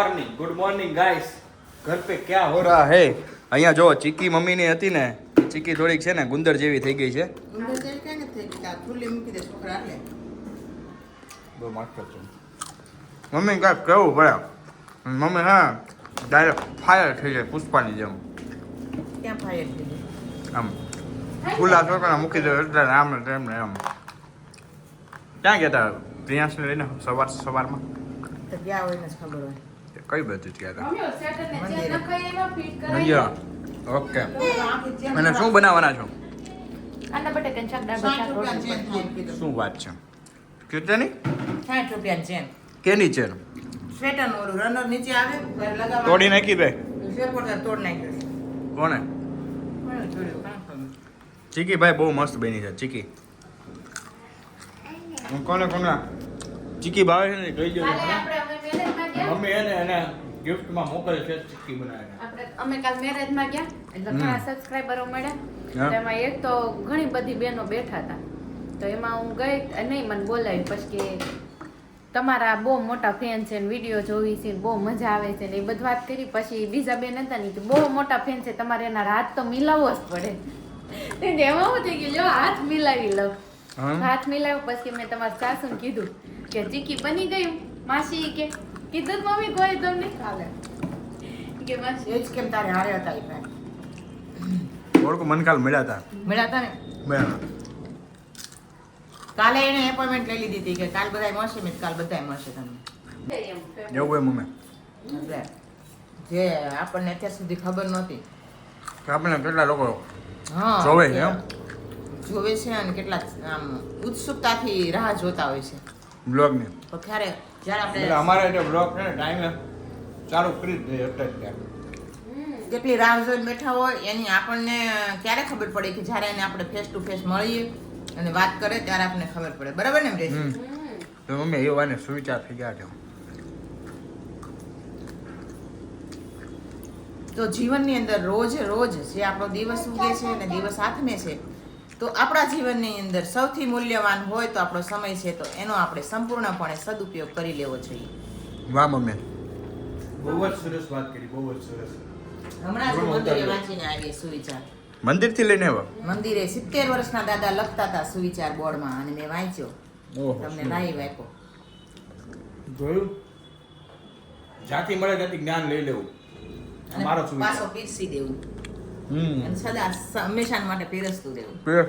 મોર્નિંग good morning guys ઘર પે ક્યાં હો રહા હે અહીંયા જો ચીકી મમ્મી ની હતી ને ચીકી થોડીક છે ને ગુંદર જેવી થઈ ગઈ છે. મમ્મી કાંઈક કેવું પડે. મમ્મી હા ડાયરેક્ટ ફાયર થઈ જાય પુષ્પાની જેમ. આમ ખુલ્લા છોકરા મૂકી દો એટલે આમ ને તેમ ને એમ. ક્યાં ગયા હતા પ્રિયાંશને લઈને સવાર સવારમાં? ગયા હોય ને ખબર હોય. કઈ બાજુ ગયા હતા મંદિરા. ઓકે અને શું બનાવવાના છો. શું વાત છે? કેટલાની સાઠ રૂપિયા ચેન. કેની ચેન? સ્વેટર ઓલું રનર નીચે આવે તોડી નાખી બે. તોડ કોણે? ચીકી ભાઈ બહુ મસ્ત બની છે ચીકી. કોને કોને ચીકી ભાવે છે ને કહી કાલે દેજો આપણે અમે મેરેજમાં ગયા મમ્મી એને એને ગિફ્ટમાં મોકલે છે ચીકી બનાવીને. અમે કાલ મેરેજમાં ગયા એટલે ઘણા સબસ્ક્રાઇબરો મળ્યા. એમાં એક તો ઘણી બધી બહેનો બેઠા હતા. તો એમાં હું ગઈ નહીં મને બોલાવી પછી કે તમારા બહુ મોટા ફેન છે વીડિયો જોવી છે બહુ મજા આવે છે ને એ બધી વાત કરી. પછી બીજા બેન હતા ને બહુ મોટા ફેન છે તમારે એના હાથ તો મિલાવવો જ પડે. એમાં હું થઈ ગયું જો હાથ મિલાવી લઉં. હાથ મિલાવ્યો પછી મેં તમારા સાસુને કીધું કે ચીકી બની ગયું. માસી કે કીધું મમ્મી કોઈ તમને ચાલે. કે માસી એ જ કેમ તારે હારે હતા એ ભાઈ ઓળખું મનકાલ મળ્યા હતા મળ્યા હતા ને? બરાબર કાલે એને એપોઇન્ટમેન્ટ લઈ લીધી હતી કે કાલ બધાય મળશે મિત કાલ બધાય મળશે તમને. એવું એમ મમ્મી એટલે જે આપણને અત્યાર સુધી ખબર નહોતી. કે આપણે કેટલા લોકો હા જોવે છે એમ? જોવે છે અને કેટલા આમ ઉત્સુકતાથી રાહ જોતા હોય છે. બ્લોગની. ક્યારે? જ્યારે આપણે અમારે જે બ્લોગ છે ને ટાઈમે ચાલુ કરી જ દઈએ ત્યાં. જેટલી રાહ જોઈને બેઠા હોય એની આપણને ક્યારે ખબર પડે કે જ્યારે એને આપણે ફેસ ટુ ફેસ મળીએ અને વાત કરે ત્યારે આપણને ખબર પડે. બરાબર ને હમ. તો મમ્મી એ વાને સુવિચાર થઈ ગયા છે. તો જીવનની અંદર રોજ રોજ જે આપણો દિવસ ઉગે છે અને દિવસ હાથમે છે તો આપણા જીવનની અંદર સૌથી મૂલ્યવાન હોય તો આપણો સમય છે તો એનો આપણે સંપૂર્ણપણે સદુપયોગ કરી લેવો જોઈએ. વાહ મમ્મી. બહુ જ સરસ વાત કરી બહુ જ સરસ. હમણાં જ મંદિરે વાંચીને આવીએ સુવિચાર. મંદિરથી લઈને આવ્યો મંદિરે સિત્તેર વર્ષના દાદા લખતા હતા સુવિચાર બોર્ડમાં અને મેં વાંચ્યો. તમને લાઈવ આપ્યો જોયું? જ્યાંથી મળે ત્યાંથી જ્ઞાન લઈ લેવું. અને મારો પાછો પીરસી દેવું. અને સદા હંમેશા માટે પીરસતું રહેવું. પીરસ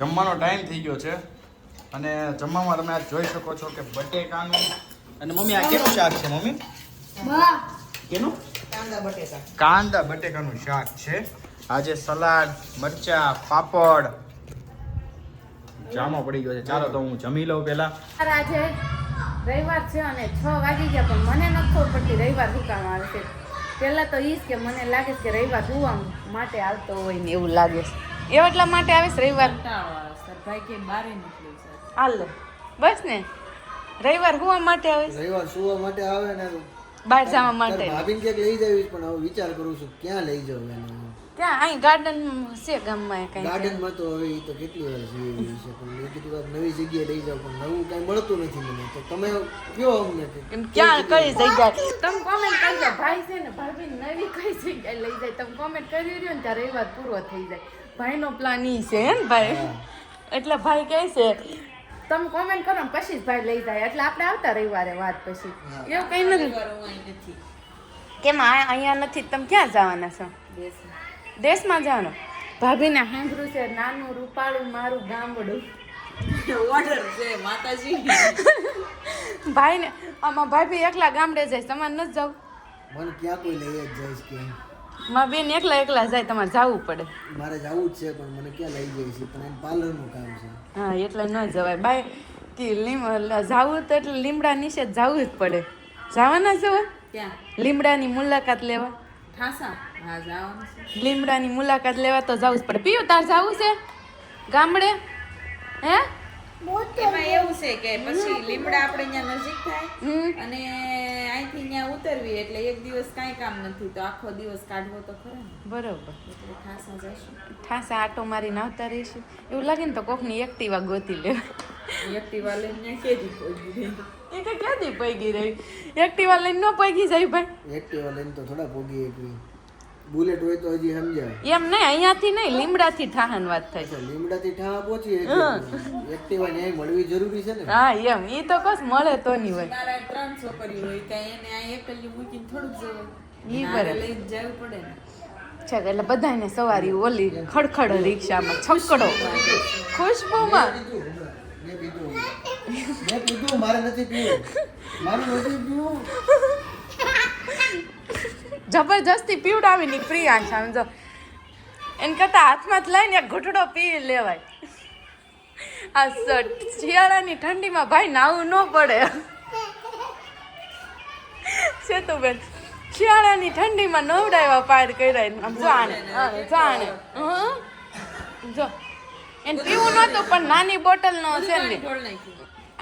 જમવાનો ટાઈમ થઈ ગયો છે. અને જમવામાં તમે આ જોઈ શકો છો કે બટેકાનું અને મમ્મી આ કેનું શાક છે મમ્મી? કેનું? કાંદા બટેકા. કાંદા બટેકાનું શાક છે. આજે સલાડ મરચા પાપડ. જામો પડી ગયો છે. ચાલો તો હું જમી લઉં પહેલા. આજે રવિવાર છે અને છ વાગી ગયા પણ મને નથી ખબર પડતી રવિવાર શું કામ આવે છે. પહેલા તો ઈ જ કે મને લાગે છે કે રવિવાર જોવા માટે આવતો હોય ને એવું લાગે છે. એ એટલા માટે આવે છે રવિવાર? ભાઈ કે બારે નીકળ્યું છે હાલો. બસ ને. રવિવાર હોવા માટે આવે રવિવાર સુવા માટે આવે ને બહાર જવા માટે. ભાભીને ક્યાંક લઈ જવી પણ હવે વિચાર કરું છું ક્યાં લઈ જાઉં એને? ત્યાં અહીં ગાર્ડન છે ગામમાં કઈ? ગાર્ડનમાં તો હવે ઈ તો કેટલી વાર જઈ છે પણ મેં કીધું નવી જગ્યાએ લઈ પણ નવું કાંઈ મળતું નથી મને. તો તમે કયો અમને એમ ક્યાં કઈ જગ્યા તમે કોમેન્ટ કરજો ભાઈ છે ને ભાભી નવી કઈ જગ્યાએ લઈ જાય? તમે કોમેન્ટ કરી રહ્યો ને ત્યાં રવિવાર પૂરો થઈ જાય. ભાઈનો પ્લાન ઈ છે હે ને ભાઈ એટલે ભાઈ કહે છે તમે કોમેન્ટ કરો ને પછી જ ભાઈ લઈ જાય. એટલે આપણે આવતા રવિવારે વાત પછી. એવું કઈ નથી. કેમ આ અહીંયા નથી? તમે ક્યાં જવાના છો? દેશમાં જાનો ભાભીને હાંભરું છે નાનું રૂપાળું મારું ગામડું. ઓર્ડર છે માતાજી. ભાઈને આમાં ભાભી એકલા ગામડે જાય તમારે ન જાવ. મને ક્યાં કોઈ લઈ જ જાય કે? માં બેન એકલા એકલા જાય તમારે જવું પડે. મારે જવું જ છે પણ મને ક્યાં લઈ જાય છે? પણ એમ પાર્લરનું કામ છે. હા એટલે ન જવાય. બાય કે લીમ જાવું તો એટલે લીમડા નીચે જવું જ પડે. જવાના છો ક્યાં? લીમડાની મુલાકાત લેવા. ઠાસા? લીમડાની મુલાકાત લેવા તો જવું જ પડે પીયું તાર જવું છે? ગામડે? હે? એમાં એવું છે કે પછી લીમડા આપણે અહીંયા નજીક થાય અને અહીંથી અહીંયા ઉતરવી એટલે એક દિવસ કાંઈ કામ નથી તો આખો દિવસ કાઢવો તો ખરો બરોબર. એટલે ખાસા જશું. ઠાસા આટો મારીને આવતા રહીશું. એવું લાગે ને તો કોકની એક્ટિવા ગોતી લે. એક્ટિવા લઈને કેદી પહોંચી ગઈ એ તો ક્યાંથી પૈગી રહી. એક્ટિવા લઈને ન પૈગી જાય ભાઈ. એક્ટિવા લઈને તો થોડા ભોગી એકવી. બુલેટ હોય તો હજી સમજાય. એમ નહીં અહીંયાથી નહીં લીમડાથી ઠાહન વાત થાય છે. લીમડાથી ઠાવા પહોંચી એક્ટિવા ન્યાય મળવી જરૂરી છે ને? હા એમ. એ તો કસ મળે તો નહીં હોય. મારા ત્રણ છોકરી હોય ત્યાં એને આ એકલી મૂકીને થોડુંક ઈ જવું બરાબર. લઈ જવું પડે ને. છે એટલે બધાને સવારી ઓલી ખડખડ રિક્ષામાં છકડો. ખુશ્બુમાં. મેં પીધું મેં પીધું મારે નથી પીવું. મારું નથી પીવું. જબરજસ્તી પીવડાવી ની પ્રિયા સમજો એને કરતા હાથમાં જ લઈને એક ઘૂંટડો પી લેવાય. આ શિયાળાની ઠંડીમાં ભાઈ નાવું ન પડે. સેતુબેન બેન શિયાળાની ઠંડીમાં નવડાવ્યા પાર કર્યા જાણે. જાણે? જો. એને પીવું નહોતું પણ નાની બોટલ નો છે ને.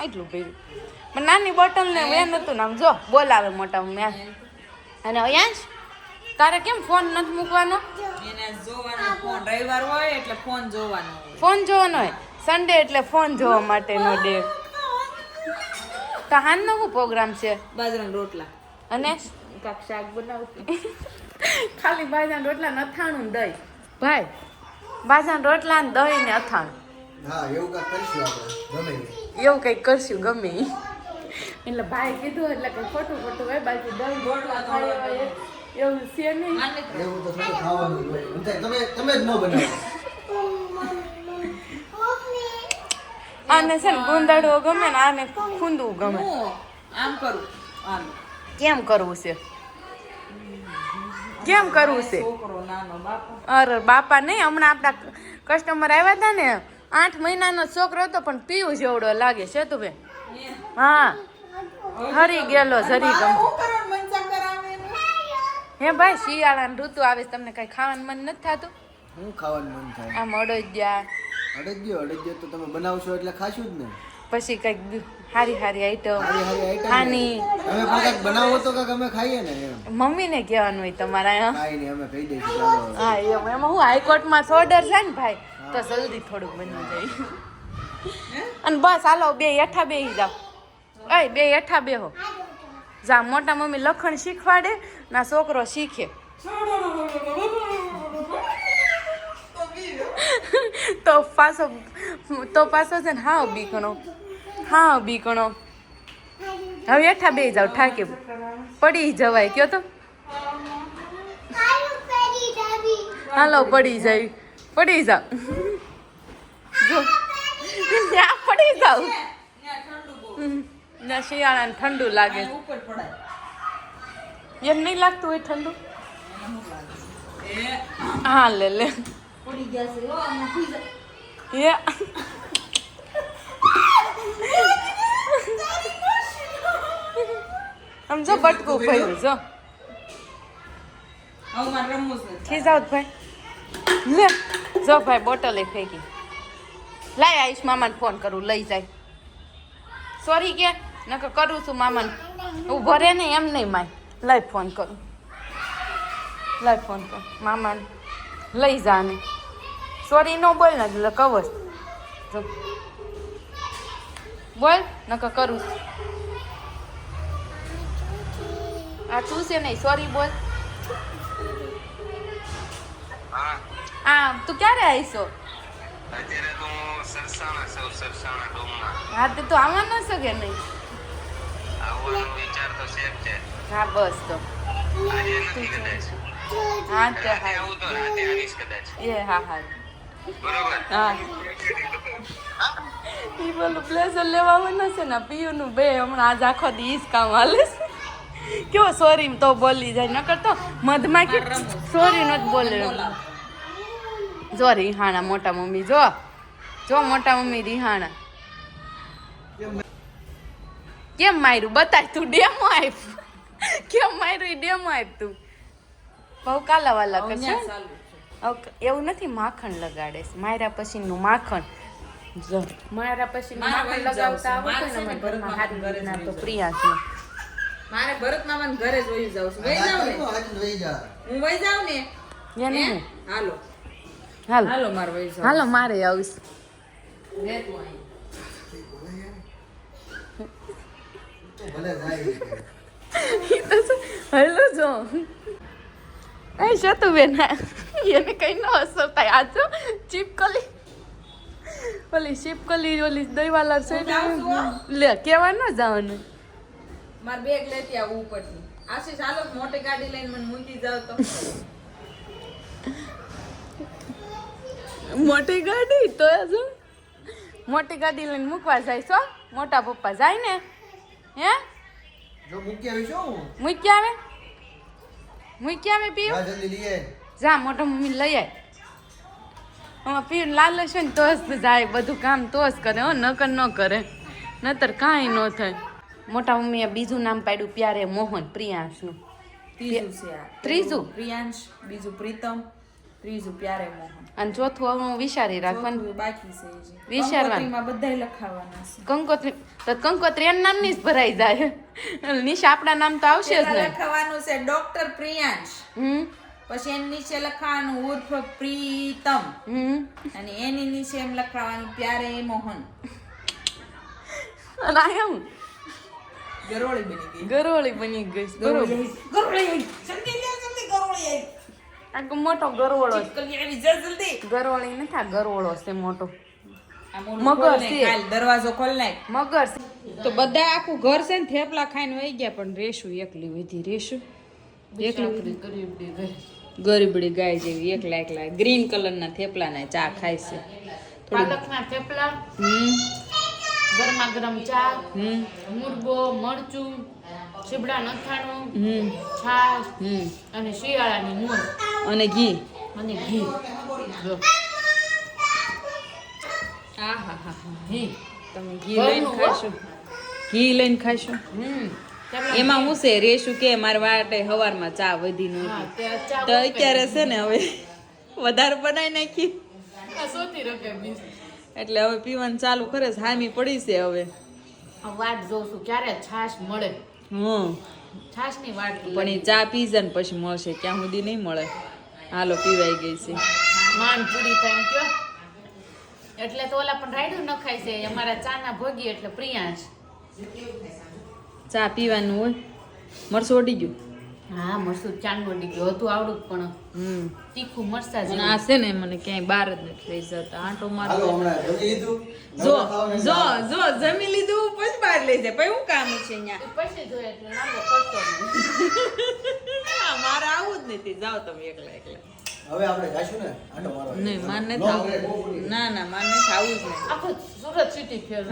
આટલું પીવું પણ નાની બોટલને મેં નહોતું ને આમ જો બોલાવે મોટા મેં અને અહીંયા તારે કેમ ફોન નથી મૂકવાનો? એને જોવાનો ફોન રવિવાર હોય એટલે ફોન જોવાનો હોય. ફોન જોવાનો હોય. સન્ડે એટલે ફોન જોવા માટેનો ડે તો હાનનો શું પ્રોગ્રામ છે? બાજરાના રોટલા. અને? કાક શાક બનાવું. ખાલી બાજરાના રોટલા ને અથાણું દહીં. ભાઈ બાજરાના રોટલા ને દહીં ને અથાણું. હા એવું કાંઈક કરીશું આપણે ગમે એવું કંઈક કરશું ગમે એટલે ભાઈ કીધું એટલે કે ખોટું ખોટું હોય બાકી દહીં રોટલા ખાઈ હોય. એવું છે નહીં? એવું તો થોડું ખાવાનું તમે તમે જ ન બનાવો. આને છે ને ગુંદાડવો ગમે ને આને ખૂંદવું ગમે. આમ કરું? આમ. કેમ કરવું છે? કેમ કરવું છે? છોકરો નાનો બાપો. અરે બાપા નહીં હમણાં આપણા કસ્ટમર આવ્યા હતા ને આઠ મહિનાનો છોકરો હતો પણ પીવું જેવડો લાગે છે તું બેન હા હરી ગયેલો જરી ગમ હું કરવાનું મનસા કરાવે ને? હે ભાઈ શિયાળાની ઋતુ આવે તમને કઈ ખાવાનું મન નથી થતું? હું ખાવાનું મન થાય? આમ અડદિયા. અડદિયો? અડદિયો તો તમે બનાવશો એટલે ખાશું જ ને? પછી કંઈક હારી હારી આઈટમ હાની તમે પણ કંઈક બનાવો તો કંઈક અમે ખાઈએ ને એમ. મમ્મીને કહેવાનું હોય તમારા કાંઈ નહીં અમે કહી દઈશું હા એમ એમાં. હું હાઈકોર્ટમાં ઓર્ડર છે ને ભાઈ તો જલ્દી થોડુંક બની જાય. અને બસ હાલો બે હેઠા બેહી જાઓ. અય બે હેઠા બેહો. જા મોટા મમ્મી લખણ શીખવાડે ના છોકરો શીખે. તો પાછો તો પાછો છે ને હા બીકણો. હા બીકણો. હવે હેઠા બે જાવ ઠાકે પડી જવાય કયો તો? હાલો પડી જાય. પડી જાવ. જો. પડી જાવ. ના શિયાળાને ઠંડુ લાગે. ઉપર પડાય. એમ નહીં લાગતું હોય ઠંડુ? હા લે લે. પડી ગયા છે. એ. આમ જો બટકું ભર્યું જો. હવે મારે રમવું છે. ખીજાવ ભાઈ. લે જો ભાઈ બોટલ એ ફેંકી. લાય આયુષ મામાને ફોન કરું લઈ જાય. સોરી કે. નકર કરું છું મામાને. ઊભો ભરે ને એમ નહીં માય. લઈ ફોન કરું. લઈ ફોન કર. મામાને લઈ જા ને સોરી નો બોલ ને એટલે કવર બોલ નકર કરું છું. આ તું છે નહીં. સોરી બોલ. આ તું ક્યારે આવીશો? હું હા તે તું આવવાનો છે કે નહીં. આવવાનો વિચાર તો છે છે. હા બસ તો. આજે નથી કદાચ. હા તે હા. આવું તો રાતે આવીશ કદાચ. એ હા હા. બરોબર? હા. ઈ બોલું પ્લેઝર લેવા છે ને પિયુનું બે હમણાં આજ આખો દી કામ હાલે છે. કેવો સોરી તો બોલી જાય નકર તો મધમાં કે સોરી નથી બોલે. જો રિહાણા મોટા મમ્મી જો. જો મોટા મમ્મી રિહાણા. કેમ માર્યું? બતાય તું ડેમો આપ કેમ માર્યું? એ ડેમો આપ તું બહુ કાલાવાલા કરશે એવું નથી માખણ લગાડે છે. માર્યા પછીનું માખણ. જો મારા પછી માખણ લગાવતા આવડતું ને ઘરમાં ઘરમાં હારી ઘરે જ રીતના તો જાઉં. પ્રિયાંશને મારે ભરત મામાને ઘરે જ વહી જાઉં છું. વહી જાઉં ને? હું વહી જાઉં ને? એને હાલો. હાલો. હાલો મારે વહી જાઉં હાલો મારે આવીશ. તું અહીં. ભલે જાય હેલો જો. એ શતુબેન એને કઈ ન અસર થાય આ જો ચીપકલી ઓલી ચીપકલી ઓલી દહીવાલા છે. લે કેવા ન જવાનું? મારે બેગ લેતી આવું ઉપરથી. આશીષ હાલો મોટી ગાડી લઈને મને મૂકી જાવ તો. મોટી ગાડી? તો જો. મોટી ગાડી લઈને મૂકવા જાય છો? મોટા પપ્પા જાય ને? હે? જો મૂકી આવી શું? હું મૂકી આવે? મૂકી આવે પીવું જા જલ્દી લઈએ જા મોટા મમ્મી લઈ આય. આમાં પીવું લાલ છે ને તો જ જાય. બધું કામ તો જ કરે હો નકર ન કરે. નતર કાંઈ ન થાય. મોટા મમ્મીએ બીજું નામ પાડ્યું પ્યારે મોહન પ્રિયાંશનું. ત્રીજું છે ત્રીજું? પ્રિયાંશ બીજું પ્રીતમ. ત્રીજું પ્યારે મોહન. અને ચોથું હવે હું વિચારી રાખવાનું. બાકી છે વિચારવાનું. બધાય લખાવાના છે. કંકોત્રી તો કંકોત્રી એના નામની જ ભરાઈ જાય. નિશા આપણા નામ તો આવશે જ પેલા ને છે ડોક્ટર પ્રિયાંશ. હમ. પછી એની નીચે લખાવાનું ઉર્ફ પ્રીતમ. હમ. અને એની નીચે એમ લખાવાનું પ્યારે મોહન. અને આ હું ગરોળી બની ગઈ. ગરોળી બની ગઈ. ગરોળી ગરોળી. આ મોટો ગરોળો ગરોળી નથી આ ગરોળો છે મોટો. મગર છે. દરવાજો ખોલ નાખ મગર તો બધા આખું ઘર છે ને થેપલા ખાઈને વહી ગયા પણ રેશું એકલી વધી રેશું? એકલી ગરીબડી ગાય જેવી એકલા એકલા. ગ્રીન કલરના થેપલાના ચા ખાય છે. પાલકના થેપલા હમ. ગરમા ગરમ ચા હમ. મુરબો મરચું ચીબડા નથાણું છાશ અને શિયાળાની મૂળ. અને ઘી. અને ઘી. હા હા હા ઘી. તમે ઘી લઈને ખાશો. ઘી લઈને ખાશો? એમાં હું છે રેશું કે મારે વાટે હવારમાં ચા વધી નહોતી તો અત્યારે છે ને હવે વધારે બનાવી નાખી. એટલે હવે પીવાનું ચાલુ કરે હામી પડી છે હવે. વાટ જોઉં છું ક્યારે છાશ મળે? હમ. છાશની વાટ પણ એ ચા પીઝા ને પછી મળશે ક્યાં સુધી નહીં મળે. હાલો પીવાઈ ગઈ છે. માંડ પૂરી થાય કયો. એટલે તો ઓલા પણ રાયડું ન ખાય છે અમારા ચાના ભોગી એટલે પ્રિયાંશ ચા પીવાનું હોય. મરસું ઓડી ગયું. હા મરસું ચાંદ વડી ગયો હતું આવડું જ પણ હમ. તીખું મરસા જેવું. આ છે ને મને ક્યાંય બહાર જ નથી લઈ જતા. આંટો મારો મારતો જમી લીધું? જો જો જો જમી લીધું પછી બહાર લઈ જાય. પછી હું કામ છે અહીંયા? પછી જોઈએ એટલે લાંબો ખર્ચો મારે આવું જ નથી. જાઓ તમે એકલા એકલા. હવે આપણે જાશું ને? આટો મારવા. નહીં આવું. પૂરી. ના ના માર નથી આવું જ નહીં આખું સુરત સિટી ફેર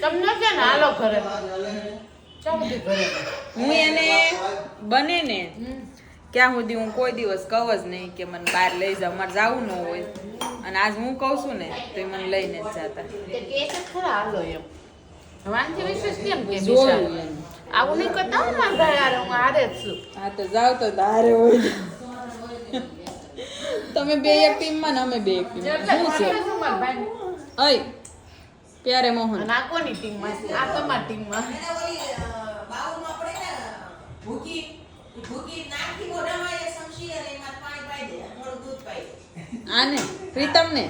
તમને કે ને હાલો ઘરે? હું એને બને ને ક્યાં સુધી હું કોઈ દિવસ કહું જ નહીં કે મને બહાર લઈ જાવ મારે જવું ન હોય. અને આજ હું કહું છું ને તો એ મને લઈને જ જતા. આવું નહીં કરતા હો મારા યાર હું હારે જ છું. હા તો જાવ તો તારે હોય. તમે બે એક ટીમમાં અમે બે એક એટલે શું છે? અય પ્યારે મોહન. આ કોની ટીમમાં માં આ તમારી આપણે ને ભૂકી ભૂકી નાખી મોઢામાં એ સમસી અને એમાં પાણી પાઈ દે થોડું દૂધ પાઈ દે. આને પ્રીતમ ને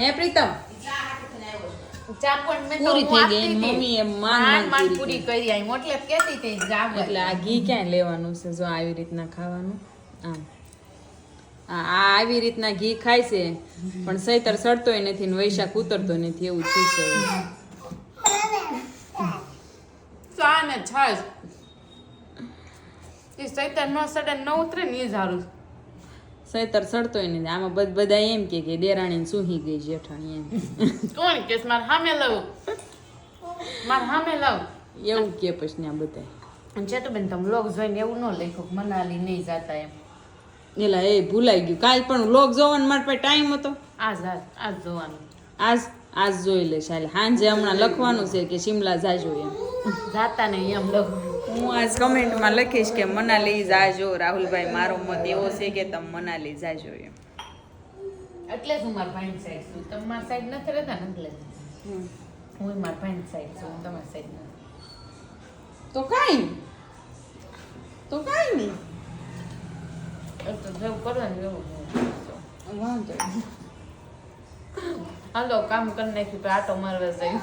હે પ્રીતમ? ચા હાટું થઈને આવ્યો છે. ચા પણ મેં તો પૂરી થઈ ગઈ. મમ્મી માંડ માંડ પૂરી કરી. આવી જાવ એટલે આ ઘી ક્યાં લેવાનું છે જો આવી રીતના ખાવાનું? આમ. આ આ આવી રીતના ઘી ખાય છે પણ સૈતર સડતોય નથી ને વૈશાખ ઉતરતો નથી એવું છે. ચા ને છાશ. એ સૈતર ન સડે ન ઉતરે ને એ સારું સૈતર સડતોય નહીં આમાં બધ- બધા એમ કે કે દેરાણી સુહી ગઈ જેઠાણી એમ. કોણ કેસ? મારે સામે લઉં મારે સામે લઉં એવું કે પછી ને બધા ચેતુબેન તમે લોક જોઈને એવું ન લખો મનાલી નહીં જાતા એમ. એલા એ ભૂલાઈ ગયું. કાલ પણ લોક જોવાનો મારા પાસે ટાઈમ હતો. આજ આજ આજ જોવાનું. આજ આજ જોઈ લે ચાલે સાંજે હમણાં લખવાનું છે કે શિમલા જાજો એમ. જાતા નહીં એમ લખું હું આજ કમેન્ટમાં લખીશ કે મનાલી જાજો. રાહુલભાઈ મારો મત એવો છે કે તમે મનાલી જાજો એમ. એટલે જ હું મારા ભાઈ સાઈડ છું. તમે મારા સાઈડ નથી રહેતા ને એટલે હું મારા ભાઈ સાઈડ છું હું તમારી સાઈડ નથી. તો કાંઈ તો કાંઈ નહીં. તો જેવું કરવાનું એવું. વાંધો. હાલો કામ કરી નાખ્યું તો આટો મારવા જાય.